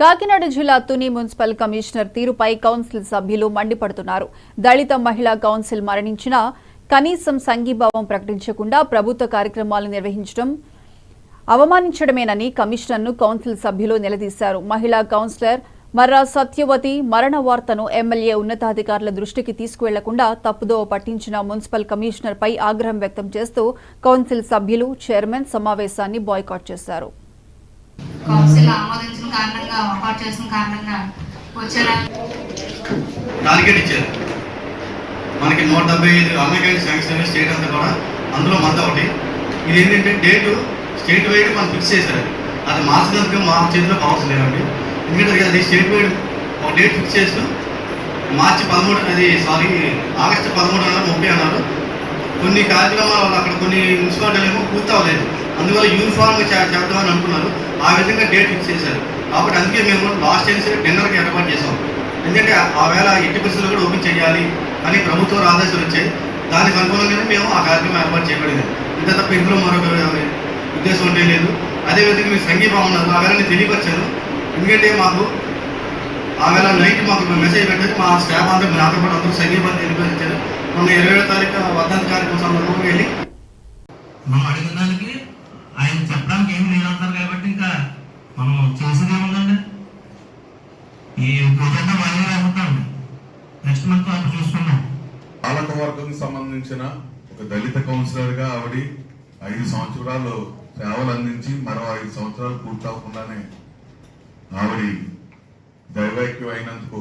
కాకినాడ జిల్లా Tuni municipal commissioner తీరుపై council సభ్యులు మండిపడుతున్నారు. దళిత మహిళా కౌన్సిల్ మరణించిన కనీసం సంఘీభావం ప్రకటించకుండా ప్రభుత్వ కార్యక్రమాలు నిర్వహించడం అవమానించడమేనని కమిషనర్ను కౌన్సిల్ సభ్యులు నిలదీశారు. మహిళా కౌన్సిలర్ మర్రా సత్యవతి మరణ వార్తను ఎమ్మెల్యే ఉన్నతాధికారుల దృష్టికి తీసుకువెళ్ళకుండా తప్పుదోవ పట్టించిన మున్సిపల్ కమిషనర్పై ఆగ్రహం వ్యక్తం చేస్తూ కౌన్సిల్ సభ్యులు చైర్మన్ సమావేశాన్ని బాయ్కాట్ చేశారు. కౌన్సిల్ ఆమోదించిన కారణంగా వాకౌట్ చేసిన కారణంగా వచ్చారా? టార్గెట్ ఇచ్చారు. మనకి నూట డెబ్బై ఐదు అమెరికన్ శాంక్షన్ స్టేట్ అంతా కూడా అందులో మంద ఒకటి. ఇది ఏంటంటే డేటు స్టేట్ వైడ్ మనం ఫిక్స్ చేశారు. అది మార్చినందుకు మా చేతిలో పవర్స్ లేవండి. ఎందుకంటే అది స్టేట్ వైడ్ ఒక డేట్ ఫిక్స్ చేస్తూ మార్చి పదమూడు అది సారీ ఆగస్టు పదమూడు అన్నారు ముప్పై అన్నారు. కొన్ని కార్యక్రమాలు అక్కడ కొన్ని మున్సిపాలిటీలు ఏమో పూర్తి అవ్వలేదు. అందువల్ల యూనిఫామ్గా చేద్దామని అనుకున్నారు. ఆ విధంగా డేట్ ఫిక్స్ చేశారు. కాబట్టి అందుకే మేము లాస్ట్ టైం సరే ఏర్పాటు చేసాం ఎందుకంటే ఆ వేళ ఎట్టి పరిస్థితుల్లో కూడా ఓపెన్ చేయాలి అని ప్రభుత్వం ఆదేశాలు వచ్చాయి. దానికి అనుగుణంగానే మేము ఆ కార్యక్రమం ఏర్పాటు చేయబడింది. ఇంత తప్ప ఇందులో మరొక ఉద్దేశం ఉంటే లేదు. అదేవిధంగా మీరు సంఘీభావం ఉన్నారు ఆ వేళ తెలియపరిచారు. ఎందుకంటే మాకు ఆ వేళ నైట్ మాకు మెసేజ్ పెట్టేది మా స్టాఫ్ అందరూ నాతో పాటు అందరూ సంఘీభావం తెలియపరిచారు మొన్న ఇరవై ఏడో తారీఖు వర్ధంతి కార్యక్రమం సందర్భంగా వెళ్ళి మనం అడిగిన దానికి ఆయన చెప్పడానికి ఏమి లేదంటారు కాబట్టి ఇంకా మనం చేసేది ఉందండి ఈ భూజన్న వాళ్ళు అమ్ముతాండి నెక్స్ట్ మంత్ అప్పుడు చూసుకున్నాం పాలక వర్గం సంబంధించిన ఒక దళిత కౌన్సిలర్గా ఆవిడ ఐదు సంవత్సరాలు సేవలు అందించి మరో ఐదు సంవత్సరాలు పూర్తవకుండానే ఆవిడ దైవైక్యం అయినందుకు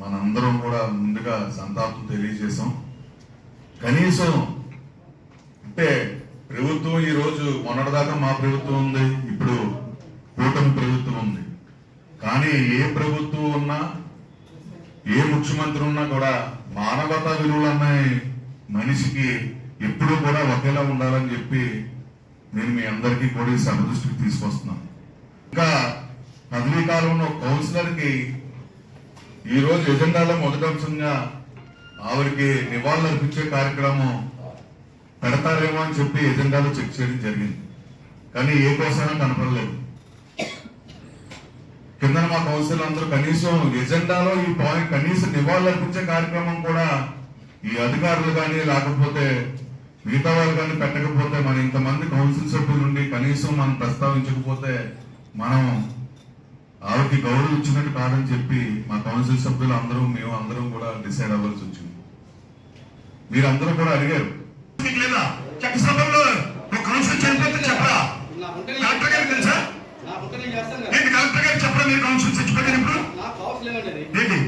మనందరం కూడా ముందుగా సంతాపం తెలియజేశాం. కనీసం అంటే ప్రభుత్వం ఈ రోజు మొన్నటిదాకా మా ప్రభుత్వం ఉంది. ఇప్పుడు కూటమి ప్రభుత్వం ఉంది కానీ ఏ ప్రభుత్వం ఉన్నా ఏ ముఖ్యమంత్రి ఉన్నా కూడా మానవతా విలువలు అన్నాయి మనిషికి ఎప్పుడూ కూడా ఒకేలా ఉండాలని చెప్పి నేను మీ అందరికీ కూడా ఈ సభ దృష్టికి తీసుకొస్తున్నాను. ఇంకా పదవీ కాలంలో కౌన్సిలర్కి ఈరోజు ఎజెండాలో మొదటి అంశంగా ఆవిడకి నివాళులు అర్పించే కార్యక్రమం పెడతారేమో అని చెప్పి ఎజెండాలో చెక్ చేయడం జరిగింది. కానీ ఏ కోసమైనా కనపడలేదు. కింద మా కౌన్సిల్ అందరూ కనీసం ఎజెండాలో ఈ పాయింట్ కనీసం నివాళులు అర్పించే కార్యక్రమం కూడా ఈ అధికారులు కానీ లేకపోతే మిగతా వాళ్ళు కానీ పెట్టకపోతే మన ఇంతమంది కౌన్సిల్ సభ్యుల నుండి కనీసం మనం ప్రస్తావించకపోతే మనం ఆవిడకి గౌరవం ఇచ్చినట్టు కాదని చెప్పి మా కౌన్సిల్ సభ్యులు అందరూ మేము అందరం కూడా డిసైడ్ అవ్వాల్సి వచ్చింది. మీరందరూ కూడా అడిగారు. లేదా కౌన్సిల్ చెప్పరా? కలెక్టర్ గారికి తెలుసా ఏంటి కలెక్టర్ గారికి చెప్పరా మీరు కౌన్సిల్ ఇప్పుడు. ఏంటి.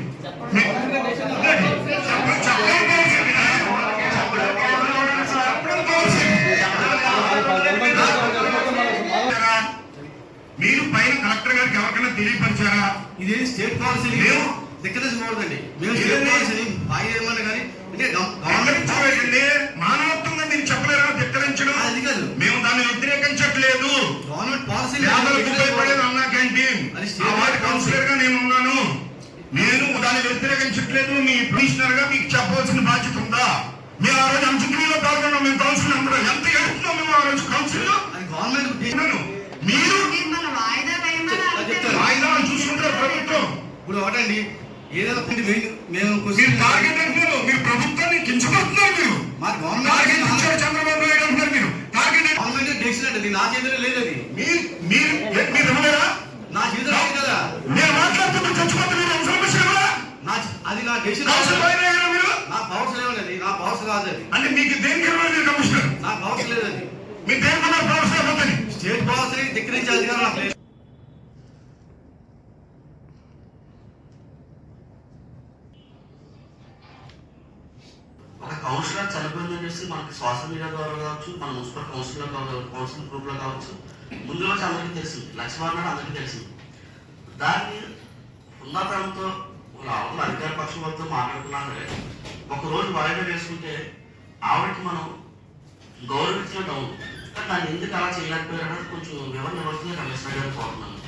మీరు పైన కలెక్టర్ గారికి ఎవరికైనా తెలియపరిచారా? ఇది స్టేట్ పాలసీ? మేము దిక్కదోసుకోకూడదండి మేము స్టేట్? పాలసీని బాగా ఏమన్నా కానీ అంటే గవ- గవర్నమెంట్ గమనించలేదండి మానవత్వంగా మీరు చెప్పలేరా ధిక్కరించడం అది కాదు మేము దాన్ని వ్యతిరేకించట్లేదు గవర్నమెంట్ పాలసీ పేదలకు ఉపయోగపడేది అన్నా క్యాంటీన్ అది స్టేట్ ఆ వార్డు కౌన్సిలర్గా నేను ఉన్నాను నేను దాన్ని వ్యతిరేకించట్లేదు మీ కమిషనర్గా మీకు చెప్పవలసిన బాధ్యత ఉందా? మేము ఆ రోజు అంత్యక్రియలో పాల్గొన్నాం మేము కౌన్సిల్ అందరూ ఎంత ఏడుస్తున్నాం మేము ఆ రోజు కౌన్సిల్లో. మీరు వాయిదా చూసుకుంటారు ప్రభుత్వం. ఇప్పుడు ఒకటండి ఏదైనా మేము- మీరు క్వశ్చన్ టార్గెట్ అంటున్నారు మీరు ప్రభుత్వాన్ని కించబడుతున్నారు మీరు. మా టార్గెట్ గవర్నమెంట్ ఇచ్చారు చంద్రబాబు నాయుడు అంటున్నారు మీరు. టార్గెట్ గవర్నమెంట్ డెసిషన్ అండి నా చేతిలో లేదు అది మీరు మీరు మీరు నా చేతిలో అది నా డెసిషన్ కౌన్సిల్ పైన ఎక్కడ మీరు? నా పవర్స్ లేవన్నది నా పవర్స్ కాదు అది అంటే మీకు దేనికి మీరు కమిషనర్? నా పవర్స్ లేదు అది మీ దేనికి స్టేట్ పాలసీ ధిక్కరించే అధికారం నాకు ఒక కౌన్సిలర్ చనిపోయిందని చెప్పేసి మనకి సోషల్ మీడియా ద్వారా కావచ్చు మన మున్సిపల్ కౌన్సిలర్ కౌన్సిల్ గ్రూప్లో కావచ్చు ముందు రోజు అందరికీ తెలిసింది. లక్ష్మణ్ నాడు అందరికీ తెలిసింది. దాన్ని ఉన్నతంతో ఆవిడ అధికార పక్షం వద్ద మాట్లాడుతున్నా సరే ఒకరోజు వాయిదా వేసుకుంటే ఆవిడకి మనం గౌరవించినట్టు అవును కానీ దాన్ని ఎందుకు అలా చేయలేకపోయారనేది కొంచెం వివరణ ఇవ్వాల్సిందే కమిషనర్ గారు కోరుతున్నాను.